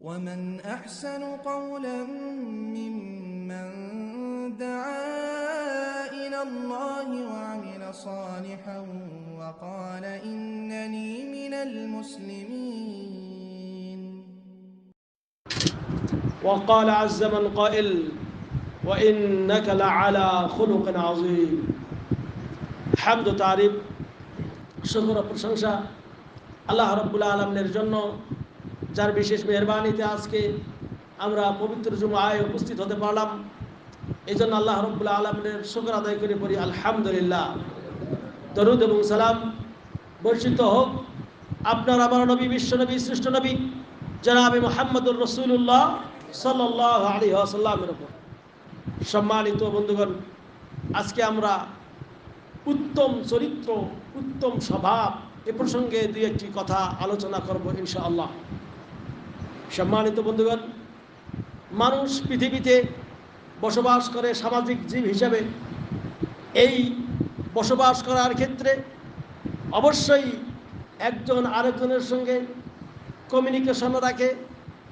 ومن أحسن قولا ممن دعا إلى الله وعمل صالحا وقال إنني من المسلمين وقال عز من قائل وإنك لعلى خلق عظيم حمد تعريف শুকর ও প্রশংসা আল্লাহ রব্বুল আলমের জন্য যার বিশেষ মেহরবানিতে আজকে আমরা পবিত্র জুমায় উপস্থিত হতে পারলাম। এই জন্য আল্লাহ রব্বুল আলমের শুকর আদায় করে পড়ি, আলহামদুলিল্লাহ। দরুদ এবং সালাম বর্ষিত হোক। আপনার আমার নবী, বিশ্ব নবী শ্রেষ্ঠ নবী, জনাবি মোহাম্মদুর রসুল্লাহ সাল্লাহ আলী আসাল্লামের ওপর সম্মানিত বন্ধুগণ, আজকে আমরা উত্তম চরিত্র, উত্তম স্বভাব এ প্রসঙ্গে দুই একটি কথা আলোচনা করব ইনশাআল্লাহ। সম্মানিত বন্ধুগণ, মানুষ পৃথিবীতে বসবাস করে সামাজিক জীব হিসাবে, এই বসবাস করার ক্ষেত্রে অবশ্যই একজন আরেকজনের সঙ্গে কমিউনিকেশন রাখে,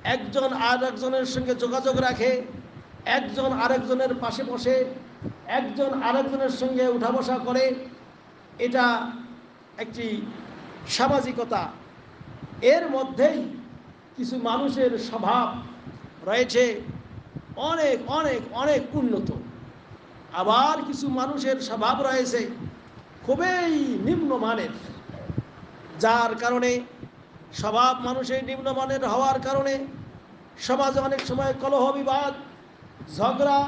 একজন আরেকজনের সঙ্গে যোগাযোগ রাখে, একজন আরেকজনের পাশে বসে, একজন আরেকজনের সঙ্গে উঠা বসা করে, এটা একটি সামাজিকতা। এর মধ্যেই কিছু মানুষের স্বভাব রয়েছে অনেক অনেক অনেক উন্নত। আবার কিছু মানুষের স্বভাব রয়েছে খুবই নিম্নমানের, যার কারণে স্বভাব মানুষের নিম্নমানের হওয়ার কারণে সমাজে অনেক সময় কলহ, বিবাদ, ঝগড়া,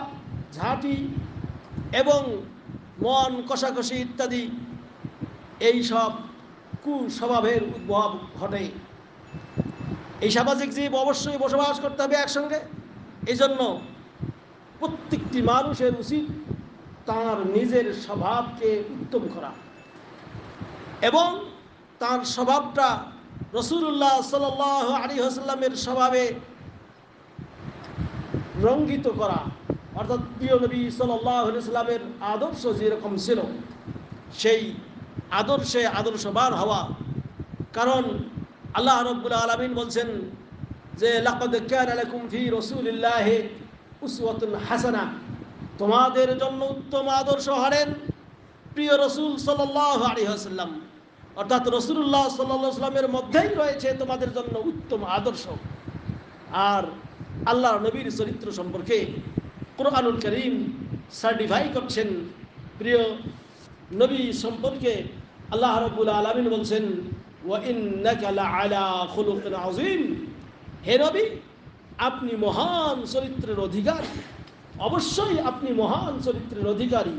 ঝাঁটি এবং মন কষাকষি ইত্যাদি এই সব কুস্বভাবের উদ্ভব ঘটে। এই সামাজিক জীব অবশ্যই বসবাস করতে হবে একসঙ্গে। এই জন্য প্রত্যেকটি মানুষের উচিত তার নিজের স্বভাবকে উত্তম করা এবং তার স্বভাবটা রসুল্লাহ সাল আলী হাসাল্লামের স্বভাবে রঙ্গিত করা। অর্থাৎ প্রিয় নবী সাল্লামের আদর্শ যেরকম ছিল, সেই আদর্শে আদর্শবান হওয়া। কারণ আল্লাহ রব্বুল আলমিন বলছেন যে হাসানা। তোমাদের জন্য উত্তম আদর্শ হারেন প্রিয় রসুল সাল্লাল্লাহু আলাইহি ওয়াসাল্লাম। অর্থাৎ রসুল্লাহ সাল্লামের মধ্যেই রয়েছে তোমাদের জন্য উত্তম আদর্শ। আর আল্লাহ নবীর চরিত্র সম্পর্কে কোরআনুল করিম সার্টিফাই করছেন। প্রিয় নবী সম্পর্কে আল্লাহ রব্বুল আলমিন বলছেন হে নবী, আপনি মহান চরিত্রের অধিকারী। অবশ্যই আপনি মহান চরিত্রের অধিকারী।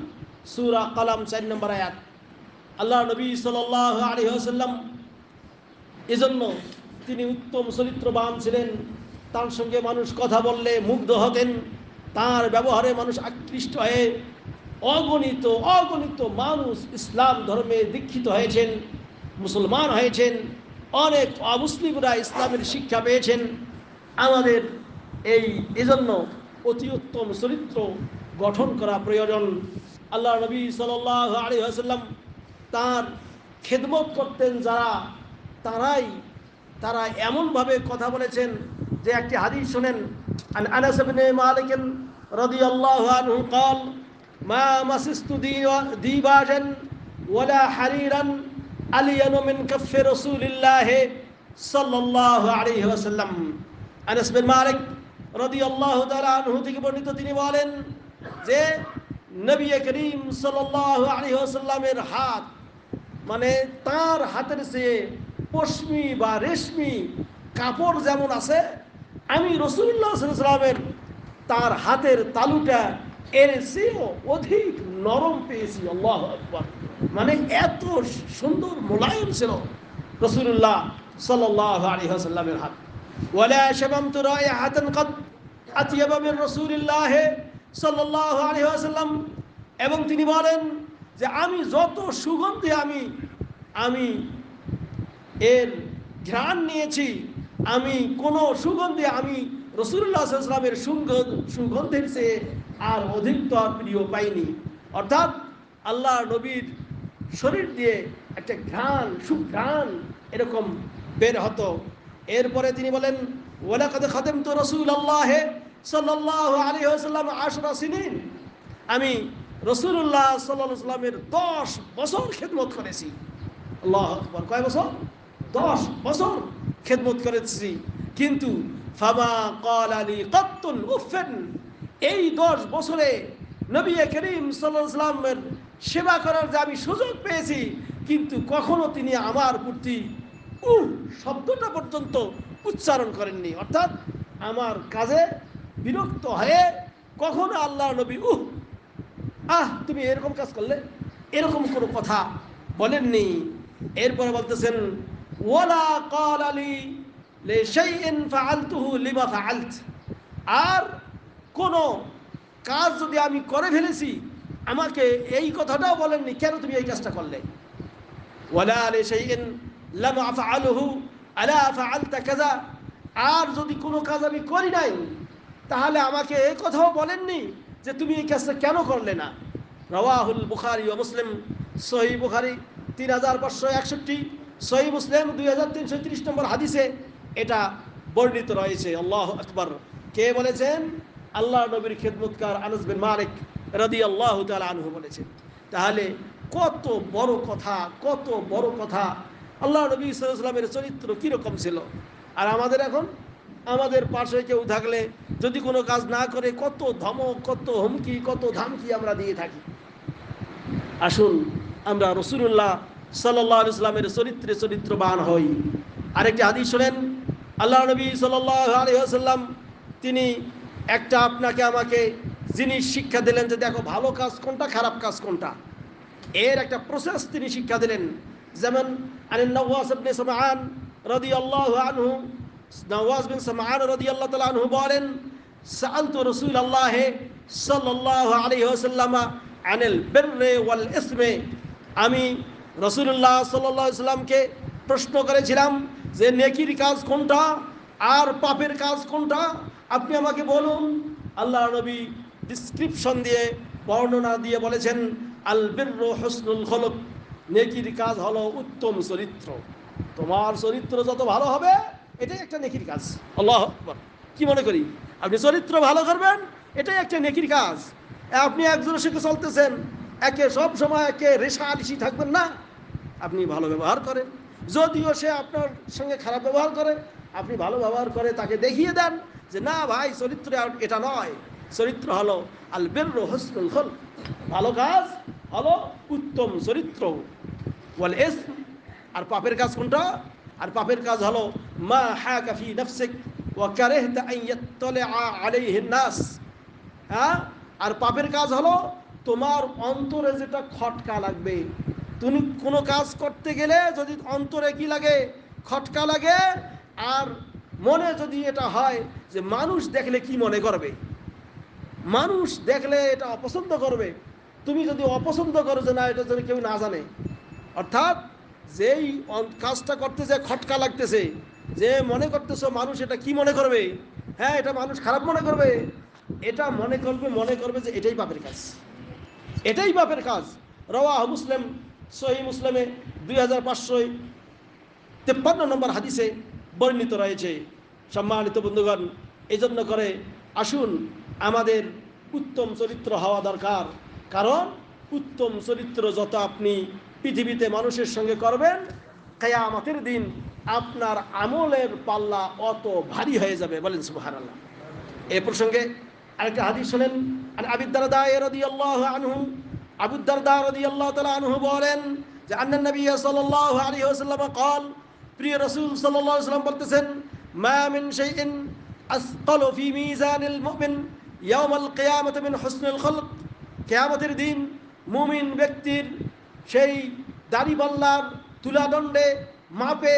সুরা কালাম চার নম্বর আয়াত। আল্লাহ নবী সাল আলী আসাল্লাম এজন্য তিনি উত্তম চরিত্রবান ছিলেন। তার সঙ্গে মানুষ কথা বললে মুগ্ধ হতেন। তার ব্যবহারে মানুষ আকৃষ্ট হয়ে অগণিত অগণিত মানুষ ইসলাম ধর্মে দীক্ষিত হয়েছেন। মুসলমান হয়েছেন অনেক অমুসলিমরা ইসলামের শিক্ষা পেয়েছেন আমাদের এই এজন্য অতি উত্তম চরিত্র গঠন করা প্রয়োজন আল্লাহ নবী সাল আলী আসাল্লাম তার খেদমত করতেন যারা তারাই তারা এমনভাবে কথা বলেছেন যে একটি হাদিস শোনেন আনাস ইবনে মালিক রাদিয়াল্লাহু আনহু قال ما مسست ديباجا ولا حريرا আলিয়ানু মিন কাফে রাসূলিল্লাহ সাল্লাল্লাহু আলাইহি ওয়াসাল্লাম। আনাস বিন মালিক রাদিয়াল্লাহু তাআলা আনহু থেকে বর্ণিত তিনি বলেন যে, নবী করিম সাল্লাল্লাহু আলাইহি ওয়াসাল্লামের হাত মানে তার হাতের চেয়ে পশমি বা রেশমি কাপড় যেমন আছে, আমি রসুল্লাহ সাল্লামের তার হাতের তালুটা এর চেয়েও অধিক নরম পেয়েছি, আল্লাহ মানে এত সুন্দর মোলায়েম ছিল রসুল্লাহ হাসাল্লামের হাত। এবং তিনি বলেন যে আমি যত সুগন্ধি আমি আমি এর ঘ্রাণ নিয়েছি, আমি কোনো সুগন্ধি আমি রসুল্লাহ ইসলামের সুগন্ধের চেয়ে আর অধিকতর প্রিয় পাইনি। অর্থাৎ আল্লাহ নবীর শরীর দিয়ে একটা ঘ্রাণ, সুঘ্রাণ এরকম বের হতো। এরপরে তিনি বলেন, ওয়ালাকাদ খাদেমতু রাসূলুল্লাহ সাল্লাল্লাহু আলাইহি ওয়াসাল্লাম আশরা সিনিন। আমি রসুল্লাহ সাল্লাহ সাল্লামের দশ বছর খেদমত করেছি। আল্লাহ আকবর। কয় বছর? দশ বছর খেদমত করেছি। কিন্তু ফামা কল আলী কত্তুন উফেন এই দশ বছরে নবী করিম সাল্লামের সেবা করার যে আমি সুযোগ পেয়েছি, কিন্তু কখনো তিনি আমার প্রতি উহ শব্দটা পর্যন্ত উচ্চারণ করেননি। অর্থাৎ আমার কাজে বিরক্ত হয়ে কখনো আল্লাহ নবী উহ আহ, তুমি এরকম কাজ করলে, এরকম কোনো কথা বলেননি। এরপরে বলতেছেন, ওয়ালা কাল আলী লে ফাআলত। আর কোন কাজ যদি আমি করে ফেলেছি, আমাকে এই কথাটাও বলেননি, কেন তুমি এই কাজটা করলে? ওয়ালা লে শাইইন লাম আফআলুহু আলা ফাআলতা কাযা। আর যদি কোনো কাজ আমি করি নাই, তাহলে আমাকে এই কথাও বলেননি যে তুমি এই কাজটা কেন করলে না। রওয়াহুল বুখারি ও মুসলিম সহি বুখারি তিন হাজার পাঁচশো একষট্টি সহি মুসলিম দুই হাজার তিনশো তিরিশ নম্বর হাদিসে এটা বর্ণিত রয়েছে। আল্লাহ আকবর। কে বলেছেন? আল্লাহ নবীর খেদমতকার আনস বিন মালিক রদি আল্লাহ আনহু বলেছেন। তাহলে কত বড় কথা, কত বড় কথা। আল্লাহ নবী সাল্লামের চরিত্র কীরকম ছিল? আর আমাদের এখন? আমাদের পাশে কেউ থাকলে যদি কোনো কাজ না করে, কত ধমক, কত হুমকি, কত ধামকি আমরা দিয়ে থাকি। আসুন আমরা রসুল্লাহ সাল্লাহ ইসলামের চরিত্রে চরিত্রবান হই। আরেকটি হাদিস শোনেন, আল্লাহ নবী সাল্লাহ তিনি একটা আপনাকে আমাকে যিনি শিক্ষা দিলেন যে দেখো ভালো কাজ কোনটা, খারাপ কাজ কোনটা? এর একটা প্রসেস তিনি শিক্ষা দিলেন। যেমন সামআন রাদিয়াল্লাহু আনহু রাদিয়াল্লাহু তাআলা আনহু বলেন আলাইহি ওয়াসাল্লাম আনিল আমি আলাইহি সাল্লামকে প্রশ্ন করেছিলাম যে নেকির কাজ কোনটা আর পাপের কাজ কোনটা? আপনি আমাকে বলুন, আল্লাহ নবী ডিসক্রিপশন দিয়ে বর্ণনা দিয়ে বলেছেন, আল বিররু হুসনুল খলক নেকির কাজ হলো উত্তম চরিত্র। তোমার চরিত্র যত ভালো হবে, এটাই একটা নেকির কাজ। আল্লাহ। কি মনে করি? আপনি চরিত্র ভালো করবেন, এটাই একটা নেকির কাজ। আপনি একজনের সঙ্গে চলতেছেন, একে সব সময় একে রেশা রেশারেশি থাকবেন না। আপনি ভালো ব্যবহার করেন। যদিও সে আপনার সঙ্গে খারাপ ব্যবহার করে, আপনি ভালো ব্যবহার করে তাকে দেখিয়ে দেন যে না ভাই, চরিত্র এটা নয়। চরিত্র হলো আল বের হসনুল খল ভালো কাজ হলো উত্তম চরিত্র। ওয়াল এস আর পাপের কাজ কোনটা? আর পাপের কাজ হলো মা হা কাফি নফসিক ইয়াত্তালিআ আলাইহি নাস। হ্যাঁ? আর পাপের কাজ হলো তোমার অন্তরে যেটা খটকা লাগবে। তুমি কোনো কাজ করতে গেলে যদি অন্তরে কি লাগে? খটকা লাগে। আর মনে যদি এটা হয় যে মানুষ দেখলে কি মনে করবে? মানুষ দেখলে এটা অপছন্দ করবে। তুমি যদি অপছন্দ করো যে না, এটা যেন কেউ না জানে। অর্থাৎ যেই কাজটা করতে যে খটকা লাগতেছে, যে মনে করতেছো মানুষ এটা কি মনে করবে? হ্যাঁ এটা মানুষ খারাপ মনে করবে। এটা মনে করবে মনে করবে যে এটাই পাপের কাজ। এটাই পাপের কাজ। রওয়া মুসলিম, সহি মুসলিমে দুই হাজার পাঁচশো তেপ্পান্ন নম্বর হাদিসে বর্ণিত রয়েছে। সম্মানিত বন্ধুগণ, এজন্য করে আসুন আমাদের উত্তম চরিত্র হওয়া দরকার। কারণ উত্তম চরিত্র যত আপনি পৃথিবীতে মানুষের সঙ্গে করবেন, কেয়ামতের দিন আপনার আমলের পাল্লা অত ভারী হয়ে যাবে। বলেন সুহার আল্লাহ এ প্রসঙ্গে আরেকটা হাদিস শোনেন আর রদি আল্লাহ আনহু আল্লাহ তালা আনহু বলেন যে কল প্রিয় রসুল বলতেছেন মা মিন শাইইন আসকালু ফি মিজানিল মুমিন ইয়াউমাল কিয়ামাতি মিন হুসনিল খলক। কিয়ামতের দিন মুমিন ব্যক্তির সেই দাড়িপাল্লার তুলাদণ্ডে মাপে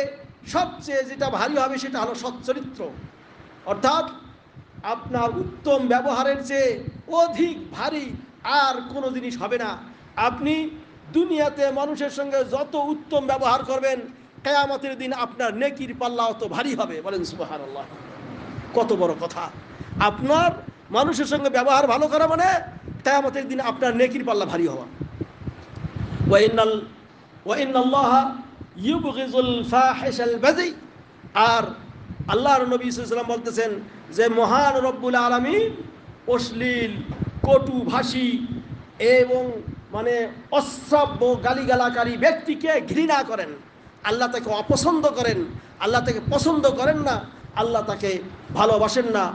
সবচেয়ে যেটা ভারী হবে সেটা হলো সচ্চরিত্র অর্থাৎ আপনার উত্তম ব্যবহারের চেয়ে অধিক ভারী আর কোনো জিনিস হবে না। আপনি দুনিয়াতে মানুষের সঙ্গে যত উত্তম ব্যবহার করবেন কেয়ামতের দিন আপনার নেকির পাল্লা অত ভারী হবে। বলেন সুবাহার আল্লাহ কত বড় কথা। আপনার মানুষের সঙ্গে ব্যবহার ভালো করা মানে কেয়ামতের দিন আপনার নেকির পাল্লা ভারী হওয়া। আর আল্লাহর নবী সাল্লাম বলতেছেন যে, মহান রব্বুল আলমী অশ্লীল, কটু ভাষী এবং মানে অশ্রাব্য গালিগালাকারী ব্যক্তিকে ঘৃণা করেন। আল্লাহ তাকে অপছন্দ করেন, আল্লাহ তাকে পছন্দ করেন না, আল্লাহ তাকে ভালোবাসেন না।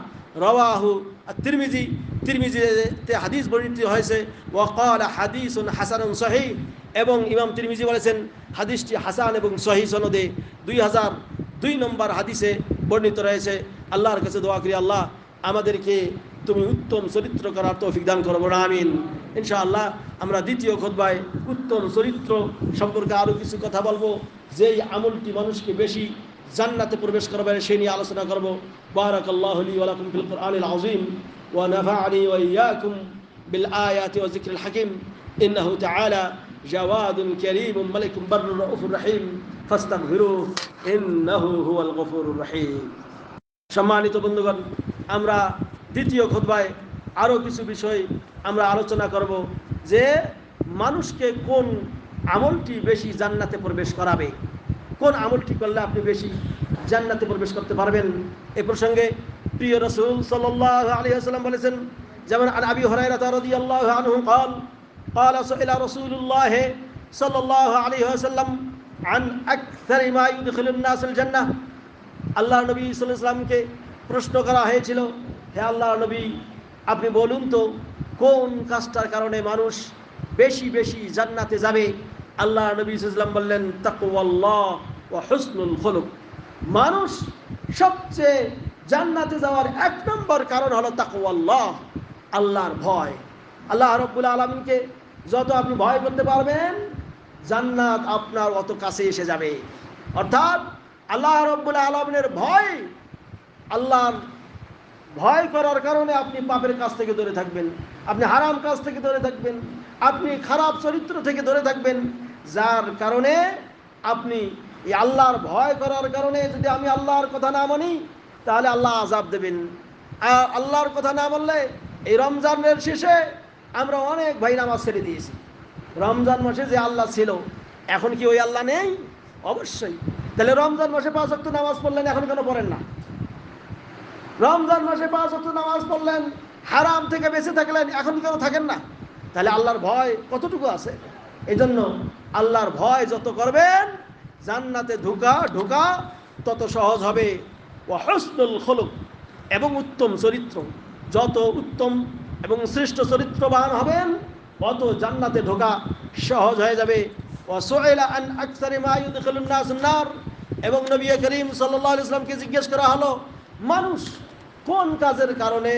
রওয়াহু আর তিরমিজি তিরমিজিতে হাদিস বর্ণিত হয়েছে, ওয়াকাল হাদিস হাসান সহি এবং ইমাম তিরমিজি বলেছেন, হাদিসটি হাসান এবং সহি সনদে দুই হাজার দুই নম্বর হাদিসে বর্ণিত রয়েছে। আল্লাহর কাছে দোয়া করি, আল্লাহ, আমাদেরকে তুমি উত্তম চরিত্র করার তৌফিক দান করব না আমিন। ইনশাআল্লাহ, আমরা দ্বিতীয় খোদবায় উত্তম চরিত্র সম্পর্কে আরও কিছু কথা বলব। যেই আমলটি মানুষকে বেশি জান্নাতে প্রবেশ করবে সেই নিয়ে আলোচনা করব। বারাকাল্লাহু লি ওয়া লাকুম ফিল কুরআনিল আযীম ওয়া নাফা'নি ওয়া ইয়্যাকুম বিল আয়াতি ওয়া যিকরিল হাকীম। ইন্নাহু তাআলা জাওয়াদুন কারীমুম, মালিকুম বাররুর রাউফুর রহিম। ফাস্তাগফিরুহু ইন্নাহু হুয়াল গফুরুর রহিম। সম্মানিত বন্ধুগণ, আমরা দ্বিতীয় খুতবায় আরও কিছু বিষয় আমরা আলোচনা করব যে মানুষকে কোন আমলটি বেশি জান্নাতে প্রবেশ করাবে কোন আমলটি করলে আপনি বেশি জান্নাতে প্রবেশ করতে পারবেন এ প্রসঙ্গে প্রিয় রসুল সাল্লাহ আলী আসাল্লাম বলেছেন যেমন আন আবি হরাইরা রাদিয়াল্লাহু আনহু قال قال سئل رسول الله صلى الله عليه وسلم عن أكثر ما يدخل الناس الجنة আল্লাহ নবী সাল্লামকে প্রশ্ন করা হয়েছিল হে আল্লাহ নবী, আপনি বলুন তো, কোন কাজটার কারণে মানুষ বেশি বেশি জান্নাতে যাবে? আল্লাহ নবী সাল্লাম বললেন, তাকুয়াল্লাহ ও হুসনুল খলুক। মানুষ সবচেয়ে জান্নাতে যাওয়ার এক নম্বর কারণ হলো তাকুয়াল্লাহ, আল্লাহর ভয়। আল্লাহ রব্বুল আলমীকে যত আপনি ভয় করতে পারবেন, জান্নাত আপনার অত কাছে এসে যাবে। অর্থাৎ আল্লাহ রব্বুল আলমিনের ভয় আল্লাহর ভয় করার কারণে আপনি পাপের কাছ থেকে দূরে থাকবেন, আপনি হারাম কাজ থেকে দূরে থাকবেন, আপনি খারাপ চরিত্র থেকে দূরে থাকবেন, যার কারণে আপনি এই আল্লাহর ভয় করার কারণে যদি আমি আল্লাহর কথা না মানি, তাহলে আল্লাহ আজাব দেবেন। আর আল্লাহর কথা না বললে এই রমজানের শেষে আমরা অনেক ভাই নামাজ ছেড়ে দিয়েছি। রমজান মাসে যে আল্লাহ ছিল, এখন কি ওই আল্লাহ নেই? অবশ্যই। তাহলে রমজান মাসে পাঁচ অক্ট নামাজ পড়লেন, এখন কেন পড়েন না? রমজান মাসে পাঁচ অক্ট নামাজ পড়লেন, হারাম থেকে বেঁচে থাকলেন, এখন কেন থাকেন না? তাহলে আল্লাহর ভয় কতটুকু আছে? এই জন্য আল্লাহর ভয় যত করবেন, জান্নাতে ঢুকা ঢুকা, তত সহজ হবে। ও হসনুল খলুক, এবং উত্তম চরিত্র। যত উত্তম এবং শ্রেষ্ঠ চরিত্রবান হবেন, অত জান্নাতে ঢোকা সহজ হয়ে যাবে। এবং নবী করিম সাল্লাহ ইসলামকে জিজ্ঞেস করা হলো, মানুষ কোন কাজের কারণে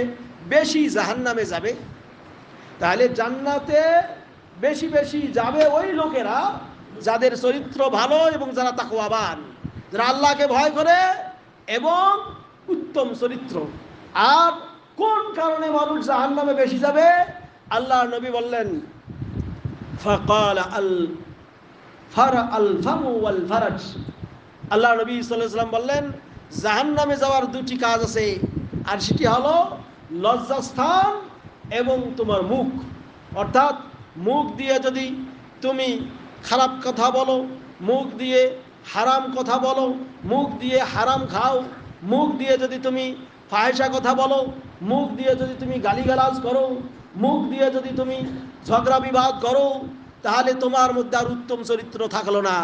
বেশি জাহান্নামে যাবে? তাহলে জান্নাতে বেশি বেশি যাবে ওই লোকেরা যাদের চরিত্র ভালো এবং যারা তাকওয়াবান, যারা আল্লাহকে ভয় করে এবং উত্তম চরিত্র। আর কোন কারণে মানুষ জাহান্নামে বেশি যাবে? আল্লাহ নবী বললেন, ফকাল আল ফার আল ফামু আল ফারাজ। আল্লাহ নবী সাল্লাম বললেন, জাহান্নামে যাওয়ার দুটি কাজ আছে। আর সেটি হলো লজ্জাস্থান এবং তোমার মুখ। অর্থাৎ মুখ দিয়ে যদি তুমি খারাপ কথা বলো, মুখ দিয়ে হারাম কথা বলো, মুখ দিয়ে হারাম খাও, মুখ দিয়ে যদি তুমি ফাহেসা কথা বলো, মুখ দিয়ে যদি তুমি গালিগালাজ করো, মুখ দিয়ে যদি তুমি ঝগড়া বিবাদ করো, তাহলে তোমার মধ্যে আর উত্তম চরিত্র থাকল না।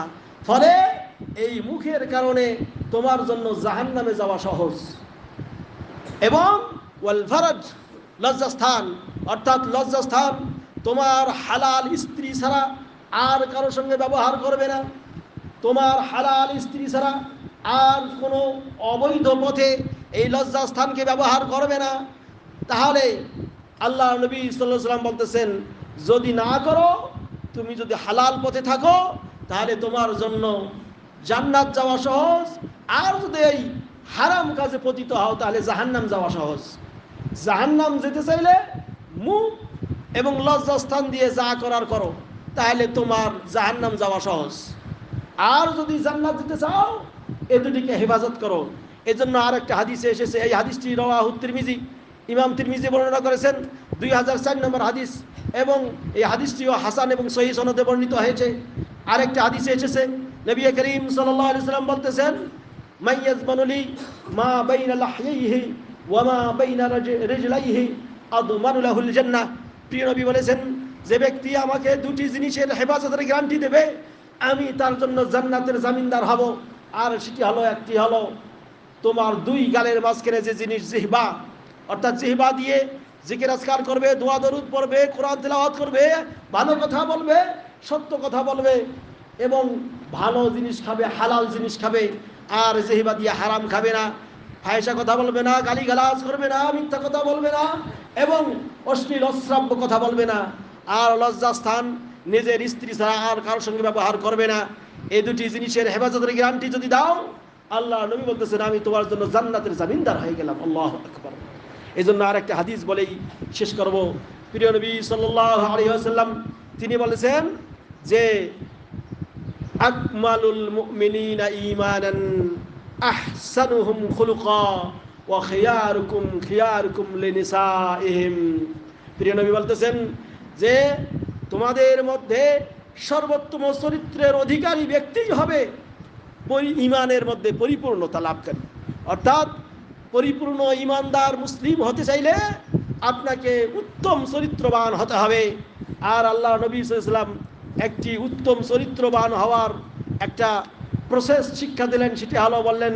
ফলে এই মুখের কারণে তোমার জন্য জাহান নামে যাওয়া সহজ। এবং ওয়াল ফারাজ, লজ্জাস্থান। অর্থাৎ লজ্জাস্থান তোমার হালাল স্ত্রী ছাড়া আর কারোর সঙ্গে ব্যবহার করবে না। তোমার হালাল স্ত্রী ছাড়া আর কোনো অবৈধ পথে এই লজ্জাস্থানকে ব্যবহার করবে না। তাহলে আল্লাহ নবী সাল্লাহ সাল্লাম বলতেছেন, যদি না করো, তুমি যদি হালাল পথে থাকো, তাহলে তোমার জন্য জান্নাত যাওয়া সহজ। আর যদি এই হারাম কাজে পতিত হও, তাহলে জাহান্নাম যাওয়া সহজ। জাহান্নাম যেতে চাইলে মুখ এবং লজ্জাস্থান দিয়ে যা করার করো, তাহলে তোমার জাহান্নাম যাওয়া সহজ। আর যদি জান্নাত যেতে চাও, এ দুটিকে হেফাজত করো। এজন্য আর একটা হাদিসে এসেছে, এই হাদিসটি রওয়াহু তিরমিজি। ইমাম তিরমিজি বর্ণনা করেছেন, দুই হাজার চার নম্বর হাদিস, এবং এই হাদিসটিও হাসান এবং সহি সনদে বর্ণিত হয়েছে। আরেকটা হাদিসে এসেছে, নবী করিম সাল্লাম বলতেছেন লাহুল প্রিয় নবী বলেছেন, যে ব্যক্তি আমাকে দুটি জিনিসের হেফাজতের গ্যারান্টি দেবে, আমি তার জন্য জান্নাতের জামিনদার হব। আর সেটি হলো একটি হলো, তোমার দুই গালের মাঝখানে যে জিনিস, জিহবা। অর্থাৎ জিহবা দিয়ে জিকির আজকার করবে, দোয়া দরুদ পড়বে, কোরআন তেলাওয়াত করবে, ভালো কথা বলবে, সত্য কথা বলবে এবং ভালো জিনিস খাবে, হালাল জিনিস খাবে। আর জিহবা দিয়ে হারাম খাবে না ফায়সা কথা বলবে না, গালিগালাজ করবে না, মিথ্যা কথা বলবে না এবং অশ্লীল, অশ্রাব্য কথা বলবে না। আর লজ্জাস্থান নিজের স্ত্রী ছাড়া আর কারোর সঙ্গে ব্যবহার করবে না। এই দুটি জিনিসের হেফাজতের গ্যারান্টি যদি দাও, আল্লাহ নবী বলতেছেন, আমি তোমার জন্য জান্নাতের জামিনদার হয়ে গেলাম। আল্লাহ আকবর। এই জন্য আর একটা হাদিস বলেই শেষ করব। প্রিয় নবী সাল্লাহ আলী আসাল্লাম তিনি বলেছেন যে আকমালুল মুমিনিনা ঈমানান আহসানুহুম খুলুকা ওয়া খিয়ারুকুম খিয়ারুকুম লিনিসাইহিম। প্রিয় নবী বলতেছেন যে তোমাদের মধ্যে সর্বোত্তম চরিত্রের অধিকারী ব্যক্তিই হবে ইমানের মধ্যে পরিপূর্ণতা লাভকারী। অর্থাৎ পরিপূর্ণ ইমানদার মুসলিম হতে চাইলে আপনাকে উত্তম চরিত্রবান হতে হবে। আর আল্লাহ নবী ইসলাম একটি উত্তম চরিত্রবান হওয়ার একটা প্রসেস শিক্ষা দিলেন, সেটি হলো বললেন,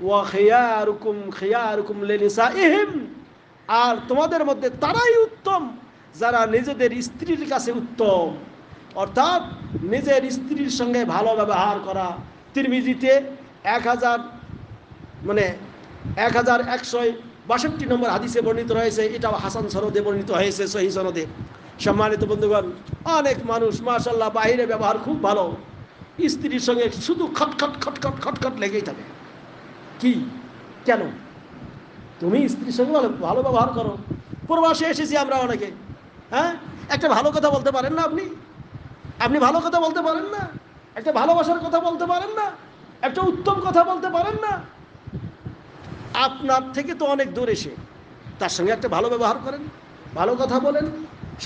ওয়া লেনিসা আর তোমাদের মধ্যে তারাই উত্তম যারা নিজেদের স্ত্রীর কাছে উত্তম। অর্থাৎ নিজের স্ত্রীর সঙ্গে ভালো ব্যবহার করা। তিরমিজিতে এক হাজার মানে এক হাজার একশো বাষট্টি নম্বর হাদিসে বর্ণিত রয়েছে, এটাও হাসান সনদে বর্ণিত হয়েছে, সহি সনদে। সম্মানিত বন্ধুগণ, অনেক মানুষ মাশাল্লাহ বাইরে ব্যবহার খুব ভালো। স্ত্রীর সঙ্গে শুধু খটখট খটখট খটখট লেগেই থাকে। কি? কেন? তুমি স্ত্রীর সঙ্গে ভালো ভালো ব্যবহার করো। প্রবাসে এসেছি আমরা অনেকে হ্যাঁ? একটা ভালো কথা বলতে পারেন না আপনি? আপনি ভালো কথা বলতে পারেন না? একটা ভালোবাসার কথা বলতে পারেন না? একটা উত্তম কথা বলতে পারেন না? আপনার থেকে তো অনেক দূর এসে তার সঙ্গে একটা ভালো ব্যবহার করেন, ভালো কথা বলেন,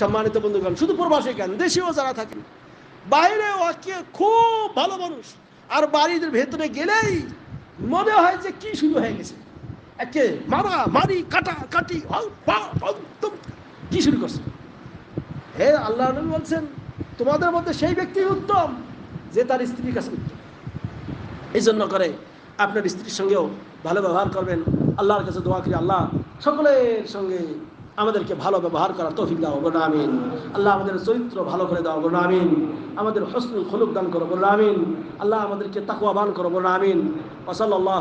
সম্মানিত বন্ধুগণ, শুধু প্রবাসী কেন, দেশেও যারা থাকেন বাইরে ওকে খুব ভালো মানুষ, আর বাড়ির ভেতরে গেলেই মনে হয় যে কি শুরু হয়ে গেছে। একে মারা, মারি, কাটা, কাটি কি শুরু করছে? হে আল্লাহ বলছেন, তোমাদের মধ্যে সেই ব্যক্তি উত্তম যে তার স্ত্রীর কাছে উত্তম। এই জন্য করে আপনার স্ত্রীর সঙ্গেও ভালো ব্যবহার করবেন, আল্লাহর কাছে দোয়া করি, আল্লাহ সকলের সঙ্গে আমাদেরকে ভালো ব্যবহার করার তৌফিক দাও বলো আমিন। আল্লাহ আমাদের চরিত্র ভালো করে দাও বলো আমিন। আমাদের হসনুল খলুক দান করো বলো আমিন। আল্লাহ আমাদেরকে তাকুয়াবান করো বলো আমিন। ওসল্লাহ